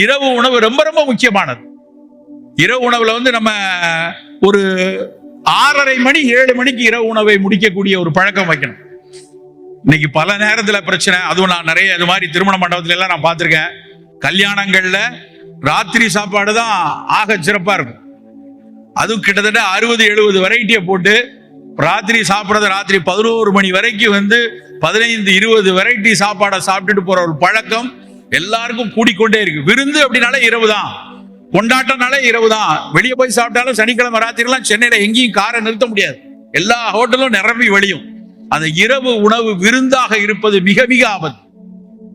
இரவு உணவு ரொம்ப ரொம்ப முக்கியமானது. இரவு உணவுல வந்து நம்ம ஒரு ஆறரை மணி ஏழு மணிக்கு இரவு உணவை முடிக்கக்கூடிய ஒரு பழக்கம் வைக்கணும். இன்னைக்கு பல நேரத்துல பிரச்சனை. அதுவும் நான் நிறைய இது மாதிரி திருமண மண்டபத்துல எல்லாம் நான் பார்த்துருக்கேன். கல்யாணங்கள்ல ராத்திரி சாப்பாடு தான் ஆக சிறப்பா இருக்கும். அதுவும் கிட்டத்தட்ட அறுபது எழுபது வெரைட்டியை போட்டு ராத்திரி சாப்பிட்றது ராத்திரி பதினோரு மணி வரைக்கும் வந்து பதினைந்து இருபது வெரைட்டி சாப்பாடை சாப்பிட்டுட்டு போற ஒரு பழக்கம். எல்லாருக்கும் கூடிக்கொண்டே இருக்கு. விருந்து அப்படின்னாலே இரவு தான் கொண்டாட்டம்னாலே இரவு தான் வெளியே போய் சாப்பிட்டாலும் சனிக்கிழமை ராத்திரிலாம் சென்னையில எங்கேயும் காரை நிறுத்த முடியாது. எல்லா ஹோட்டலும் நிரம்பி வழியும். அந்த இரவு உணவு விருந்தாக இருப்பது மிக மிக ஆபத்து.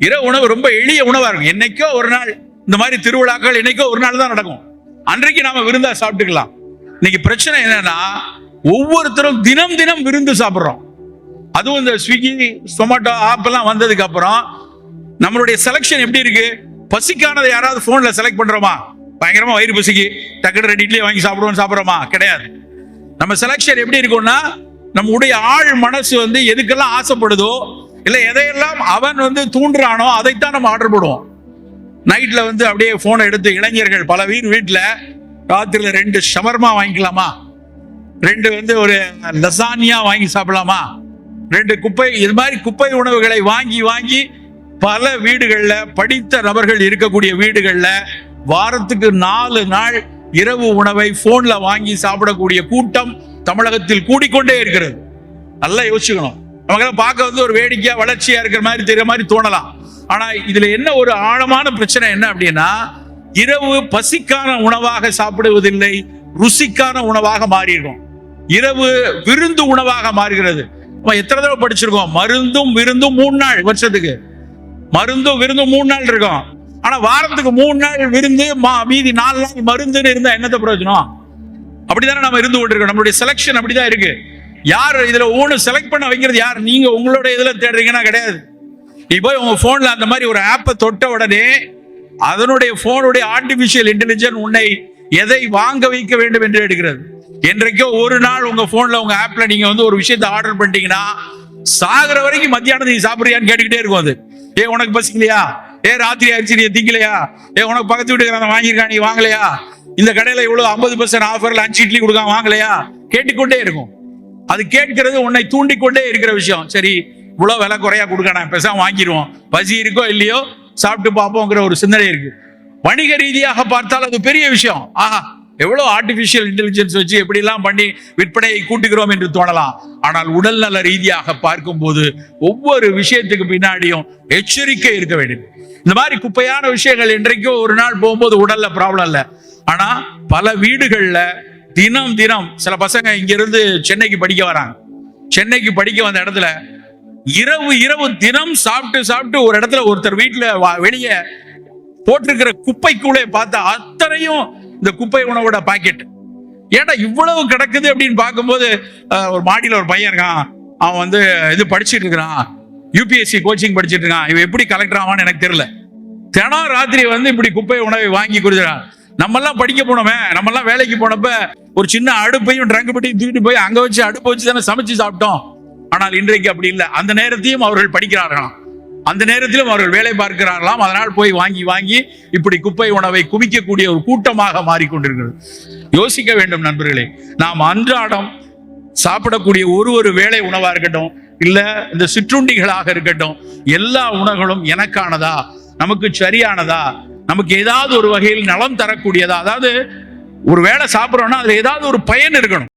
இரவு உணவு ரொம்ப எளிய உணவா இருக்கும். என்னைக்கோ ஒரு நாள் இந்த மாதிரி திருவிழாக்கள் என்னைக்கோ ஒரு நாள் தான் நடக்கும். அன்றைக்கு நாம விருந்தா சாப்பிட்டுக்கலாம். இன்னைக்கு பிரச்சனை என்னன்னா ஒவ்வொருத்தரும் தினம் தினம் விருந்து சாப்பிட்றோம். அதுவும் இந்த ஸ்விக்கி சொமேட்டோ ஆப் எல்லாம் வந்ததுக்கு அப்புறம் நம்மளுடைய செலெக்ஷன் எப்படி இருக்கு? பசிக்கானதை யாராவது போன்ல செலக்ட் பண்றோமா? பயங்கரமா வயிறு பசிக்கு. டக்குனு ரெண்டு இட்லி வாங்கி சாப்பிடுவோம் சாப்பிடுறோமா? கிடையாது. நம்ம செலெக்ஷன் எப்படி இருக்கும்னா நம்முடைய ஆழ் மனசு வந்து எதுக்கெல்லாம் ஆசைப்படுதோ இல்லை எதையெல்லாம் அவன் வந்து தூண்டுறானோ அதைத்தான் நம்ம ஆர்டர் போடுவோம். நைட்டில் வந்து அப்படியே ஃபோனை எடுத்து இளைஞர்கள் பல வீர் வீட்டில் ராத்திரியில் ரெண்டு ஷவர்மா வாங்கிக்கலாமா? ரெண்டு வந்து ஒரு லசானியா வாங்கி சாப்பிடலாமா? ரெண்டு குப்பை இது மாதிரி குப்பை உணவுகளை வாங்கி வாங்கி பல வீடுகளில் படித்த நபர்கள் இருக்கக்கூடிய வீடுகளில் வாரத்துக்கு நாலு நாள் இரவு உணவை போன்ல வாங்கி சாப்பிடக்கூடிய கூட்டம் தமிழகத்தில் கூடிக்கொண்டே இருக்கிறது. நல்லா யோசிக்கணும் நமக்கெல்லாம் பார்க்க வந்து ஒரு வேடிக்கையா வளர்ச்சியா இருக்கிற மாதிரி தெரிய மாதிரி தோணலாம். ஆனா இதுல என்ன ஒரு ஆழமான பிரச்சனை என்ன அப்படின்னா இரவு பசிக்கான உணவாக சாப்பிடுவதில்லை ருசிக்கான உணவாக மாறிடும் இரவு விருந்து உணவாக மாறுகிறது. நம்ம எத்தனை தடவை படிச்சிருக்கோம்? மருந்தும் விருந்தும் மூணு நாள் வருஷத்துக்கு. மருந்தும் விருந்தும் மூணு நாள் இருக்கும். ஆனா வாரத்துக்கு மூணு நாள் விருந்து மா- மீதி நாலு நாள் மருந்துன்னு இருந்தா என்னத்த பிரயோஜனம்? அப்படிதானே நம்ம இருந்து கொண்டிருக்கோம். நம்மளுடைய செலெக்ஷன் அப்படிதான் இருக்கு. யார் இதுல ஒவ்வொன்று செலக்ட் பண்ண வைக்கிறது யார்? நீங்க உங்களோட இதுல தேடுறீங்கன்னா கிடையாது. நீ போய் உங்க போன்ல அந்த மாதிரி ஒரு ஆப்பை தொட்ட உடனே அதனுடைய போனுடைய ஆர்டிபிஷியல் இன்டெலிஜென்ஸ் உன்னை எதை வாங்க வைக்க வேண்டும் என்று எடுக்கிறது. என்றைக்கோ ஒரு நாள் உங்க போன்ல உங்க ஆப்ல நீங்க வந்து ஒரு விஷயத்தை ஆர்டர் பண்ணிட்டீங்கன்னா சாகுற வரைக்கும் மத்தியானம் நீ சாப்பிடுறியான்னு கேட்டுக்கிட்டே இருக்கும் அது. ஏ உனக்கு பசிக்கலையா ஏ ராத்திரி ஆயிடுச்சு நீ திங்கலையா? ஏ உனக்கு பக்கத்து வீட்டுக்கு வாங்கியிருக்கா நீ வாங்கலையா? இந்த கடையில இவ்வளவு ஐம்பது பர்சன்ட் ஆஃபர்ல அஞ்சு இட்லி கொடுக்காம வாங்கலையா? கேட்டுக்கொண்டே இருக்கும். அது கேட்கிறது உன்னை தூண்டிக்கொண்டே இருக்கிற விஷயம். சரி இவ்வளோ விலை குறையா கொடுக்கணும் பெருசாக வாங்கிடுவோம் பசி இருக்கோ இல்லையோ சாப்பிட்டு பார்ப்போங்கிற ஒரு சிந்தனை இருக்கு. வணிக ரீதியாக பார்த்தால் அது பெரிய விஷயம். ஆஹா எவ்வளவு ஆர்டிபிஷியல் இன்டெலிஜென்ஸ் வச்சு எப்படிலாம் பண்ணி விற்பனையை கூட்டுகிறோம் என்று தோணலாம். ஆனால் உடல் நல ரீதியாக பார்க்கும்போது ஒவ்வொரு விஷயத்துக்கு பின்னாடியும் எச்சரிக்கை இருக்க வேண்டும். இந்த மாதிரி குப்பையான விஷயங்கள் இன்றைக்கும் ஒரு நாள் போகும்போது உடல்ல ப்ராப்ளம் இல்லை. ஆனா பல வீடுகள்ல தினம் தினம் சில பசங்க இங்க இருந்து சென்னைக்கு படிக்க வராங்க. சென்னைக்கு படிக்க வந்த இடத்துல இரவு இரவு தினம் சாப்பிட்டு சாப்பிட்டு ஒரு இடத்துல ஒருத்தர் வீட்டுல வா- வெளியே போட்டிருக்கிற குப்பைக்குள்ளே பார்த்தா அத்தனையும் இந்த குப்பை உணவோட பாக்கெட். ஏன்டா இவ்வளவு கிடக்குது அப்படின்னு பார்க்கும்போது ஒரு மாடியில் ஒரு பையன் இருக்கான். அவன் வந்து இது படிச்சுட்டு இருக்கிறான். யூபிஎஸ்சி கோச்சிங் படிச்சுட்டு இருக்கான். இவன் எப்படி கலெக்டர் ஆவான்னு எனக்கு தெரியல. தினம் ராத்திரி வந்து இப்படி குப்பை உணவை வாங்கி கொடுத்துறான் நம்மெல்லாம் படிக்க போனோமே. நம்மெல்லாம் வேலைக்கு போனப்ப ஒரு சின்ன அடுப்பையும் ட்ரங்க் பெட்டியும் தூக்கிட்டு போய் அங்கே வச்சு அடுப்பு வச்சு தானே சமைச்சு சாப்பிட்டோம். ஆனால் இன்றைக்கு அப்படி இல்லை. அந்த நேரத்தையும் அவர்கள் படிக்கிறார்களாம். அந்த நேரத்திலும் அவர்கள் வேலை பார்க்கிறார்களாம். அதனால் போய் வாங்கி வாங்கி இப்படி குப்பை உணவை குவிக்கக்கூடிய ஒரு கூட்டமாக மாறிக்கொண்டிருக்கிறது. யோசிக்க வேண்டும் நண்பர்களே நாம் அன்றாடம் சாப்பிடக்கூடிய ஒரு ஒரு வேலை உணவா இருக்கட்டும் இல்ல இந்த சிற்றுண்டிகளாக இருக்கட்டும் எல்லா உணவுகளும் எனக்கானதா? நமக்கு சரியானதா? நமக்கு ஏதாவது ஒரு வகையில் நலம் தரக்கூடியதா? அதாவது ஒரு வேளை சாப்பிட்றோம்னா அதுல ஏதாவது ஒரு பயன் இருக்கணும்.